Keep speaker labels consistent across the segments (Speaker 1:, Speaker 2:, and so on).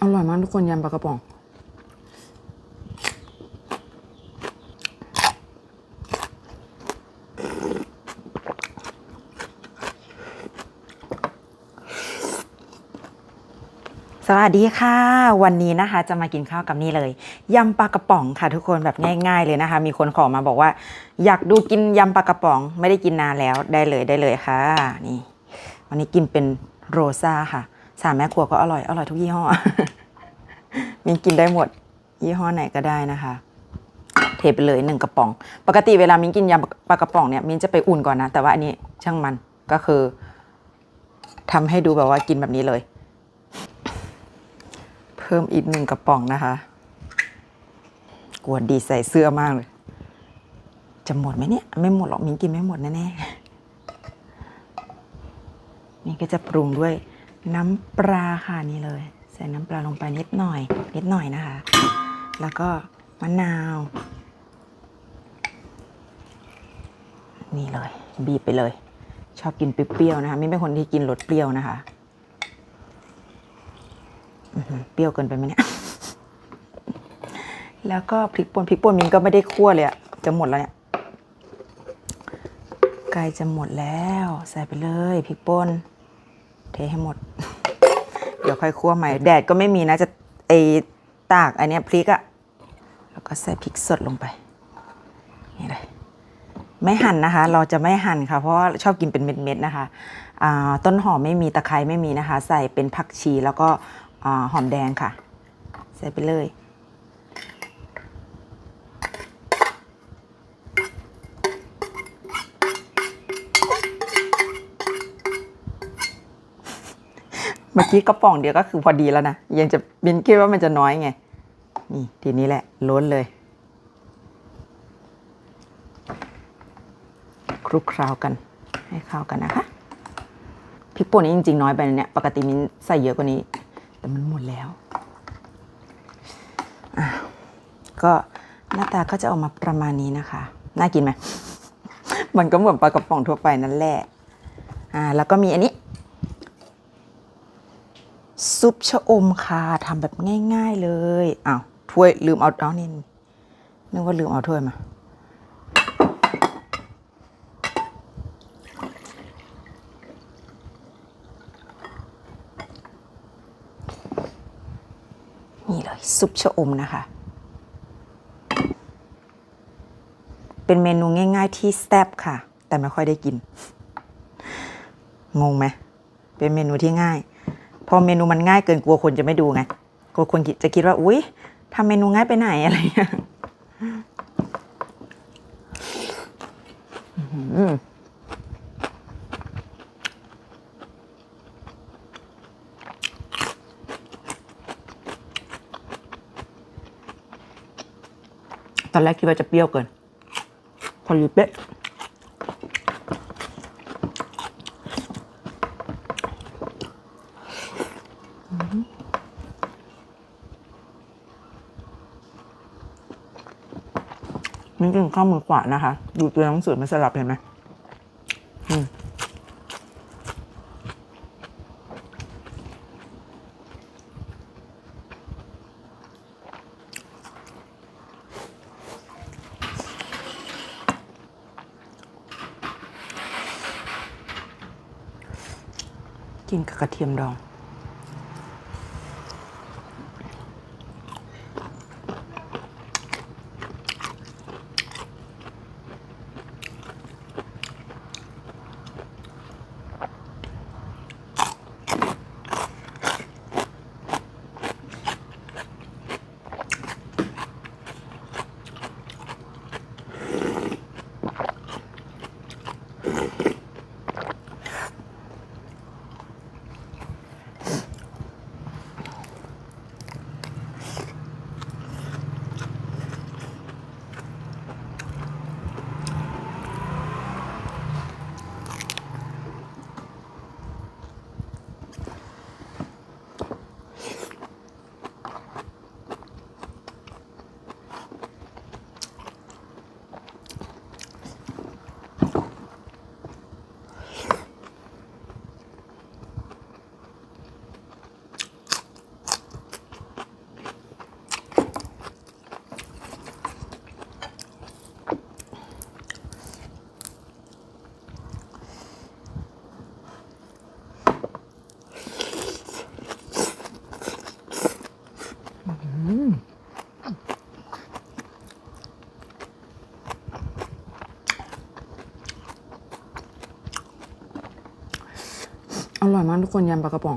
Speaker 1: อร่อยมากทุกคนยำปลากระป๋อง สวัสดีค่ะ วันนี้นะคะจะมากินข้าวกับนี่เลยยำปลากระป๋องค่ะทุกคนแบบง่าย ๆ เลยนะคะ มีคนขอมาบอกว่า อยากดูกินยำปลากระป๋อง ไม่ได้กินนานแล้วได้เลยได้เลยค่ะ นี่ วันนี้กินเป็นโรซ่าค่ะ สามแม่ครัวก็อร่อย อร่อยทุกยี่ห้อมินกินได้หมด ยี่ห้อไหนก็ได้นะคะ เทไปเลยหนึ่งกระป๋อง ปกติเวลามิ้นกินยำปลากระป๋องเนี่ยมิ้นจะไปอุ่นก่อนนะ แต่ว่าอันนี้ช่างมันก็คือทำให้ดูแบบว่ากินแบบนี้เลย เพิ่มอีกหนึ่งกระป๋องนะคะ กวนดีใส่เสื้อมากเลย จะหมดไหมเนี่ย ไม่หมดหรอกมิ้นกินไม่หมดแน่ๆนี่ก็จะปรุงด้วย น้ำปลาค่ะนี่เลย ใส่น้ำปลาลงไปนิดหน่อย นิดหน่อยนะคะ แล้วก็มะนาว นี่เลย บีบไปเลย ชอบกินเปรี้ยวๆนะคะไม่เป็นคนที่กินรสเปรี้ยวนะคะเปรี้ยวเกินไปไหมเนี่ยแล้วก็พริกป่นพริกป่นมินก็ไม่ได้คั่วเลยอะจะหมดแล้วเนี่ยใกล้จะหมดแล้ว ใส่ไปเลยพริกป่น ทให้หมด เดี๋ยวค่อยคั่วใหม่ แดดก็ไม่มีนะจะไอตากอันเนี้ยพริกอะแล้วก็ใส่พริกสดลงไปนี่เลยไม่หั่นนะคะ เราจะไม่หั่นค่ะ เพราะว่าชอบกินเป็นเม็ดๆนะคะอ่าต้นหอมไม่มีตะไคร้ไม่มีนะคะ ใส่เป็นผักชีแล้วก็อหอมแดงค่ะ ใส่ไปเลย เมื่อกี้กระป๋องเดียวก็คือพอดีแล้วนะ ยังจะบินคิดว่ามันจะน้อยไง นี่ทีนี้แหละล้นเลย คลุกเคล้ากันให้เข้ากันนะคะพริกป่นนี่จริง ๆ น้อยไปนะเนี่ย ปกติมินใส่เยอะกว่านี้ แต่มันหมดแล้วอะก็หน้าตาก็จะออกมาประมาณนี้นะคะ น่ากินไหม มันก็เหมือนปลากระป๋องทั่วไปนั่นแหละ อ่า แล้วก็มีอันนี้ ซุปชะอมค่ะทำแบบง่าย ๆเลยอ้าวถ้วยลืมเอาเอานี่นึกว่าลืมเอาถ้วยมานี่เลยซุปชะอมนะคะ เป็นเมนูง่าย ๆ ที่แซ่บค่ะ แต่ไม่ค่อยได้กิน งงไหม เป็นเมนูที่ง่าย พอเมนูมันง่ายเกินกลัวคนจะไม่ดูไงกลัวคนจะคิดว่าอุ๊ยทำเมนูง่ายไปไหนอะไรเงี้ยตอนแรกคิดว่าจะเปรี้ยวเกิน พอดีเป๊ะ นี่กินข้าวมือขวานะคะ ดูตัวหนังสือมันสลับเห็นไหมอืมกินกับกระเทียมดอง อ มากทุกคนยำปลากระป๋อง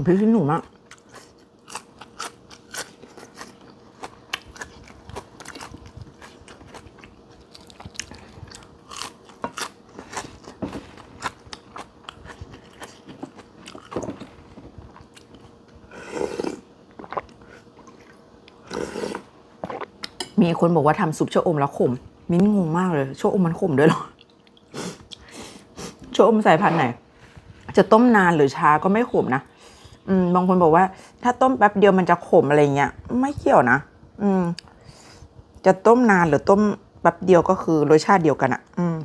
Speaker 1: หอมพริกขี้หนูมากมีคนบอกว่าทำซุปชะอมแล้วขม มิ้นงงมากเลยชะอมมันขมด้วยหรอชะอมสายพันธุ์ไหน จะต้มนานหรือช้าก็ไม่ขมนะ อืมบางคนบอกว่า ถ้าต้มแป๊บเดียวมันจะขมอะไรเงี้ย ไม่เกี่ยวนะ อืม จะต้มนานหรือต้มแป๊บเดียวก็คือรสชาติเดียวกันอะอืม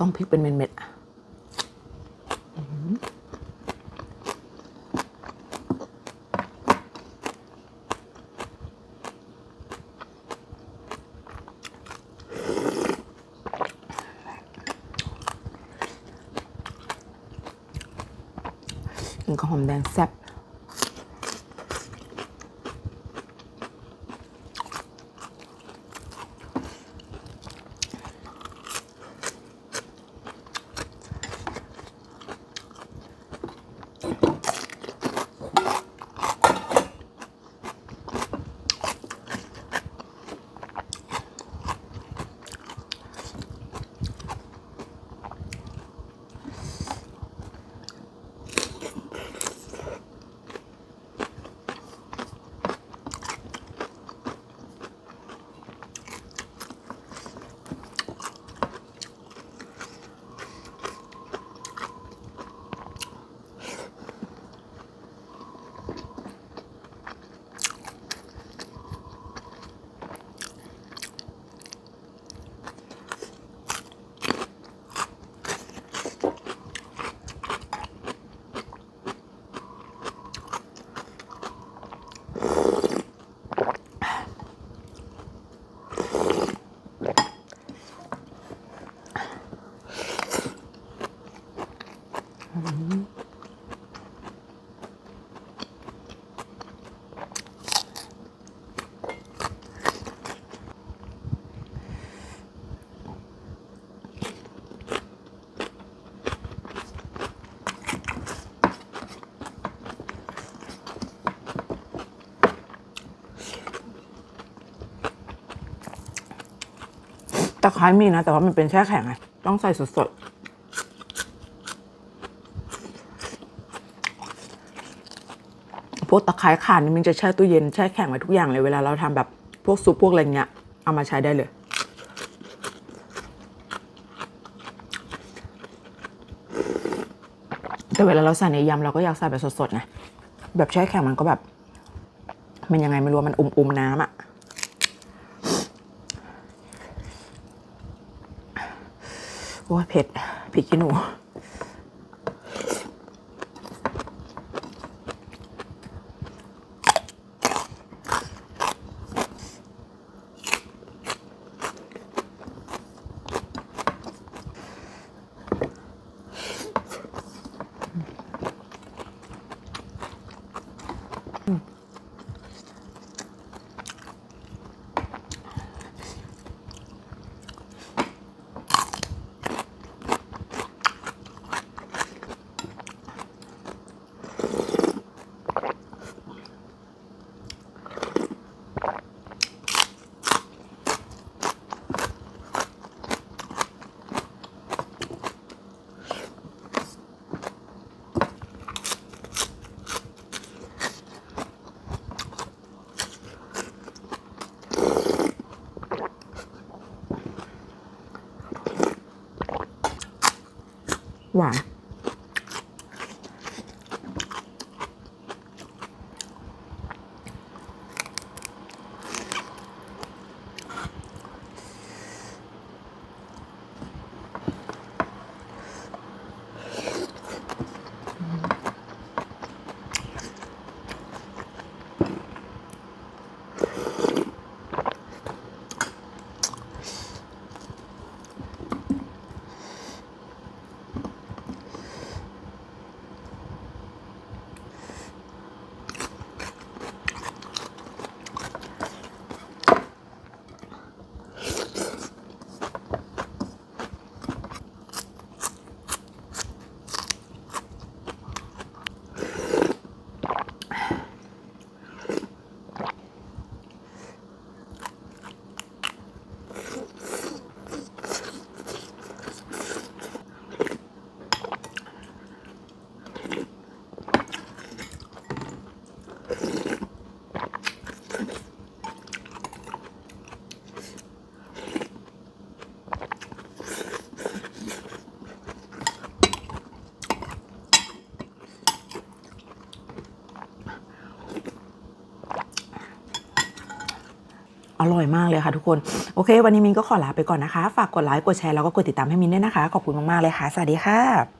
Speaker 1: ต้องพริกเป็นเม็ดๆอะอือกินกับหอมแดงแซ่บ อ ตะไคร้มีนะ แต่ว่ามันเป็นแช่แข็งไงต้องใส่สดๆพวกตะไคร้ข่านี่มันจะแช่ตู้เย็นแช่แข็งไว้ทุกอย่างเลยเวลาเราทำแบบพวกซุปพวกอะไรเงี้ยเอามาใช้ได้เลยแต่เวลาเราใส่ในยำเราก็อยากใส่แบบสดๆไงแบบแช่แข็งมันก็แบบ มันยังไงไม่รู้มันอุ้มๆน้ำอะ โอ้ยเผ็ดพริกขี้หนู หวาน ร่อยมากเลยค่ะทุกคน โอเค วันนี้มินก็ขอลาไปก่อนนะคะ ฝากกดไลค์ กดแชร์ แล้วก็กดติดตามให้มินด้วยนะคะ ขอบคุณมาก ๆ เลยค่ะ สวัสดีค่ะ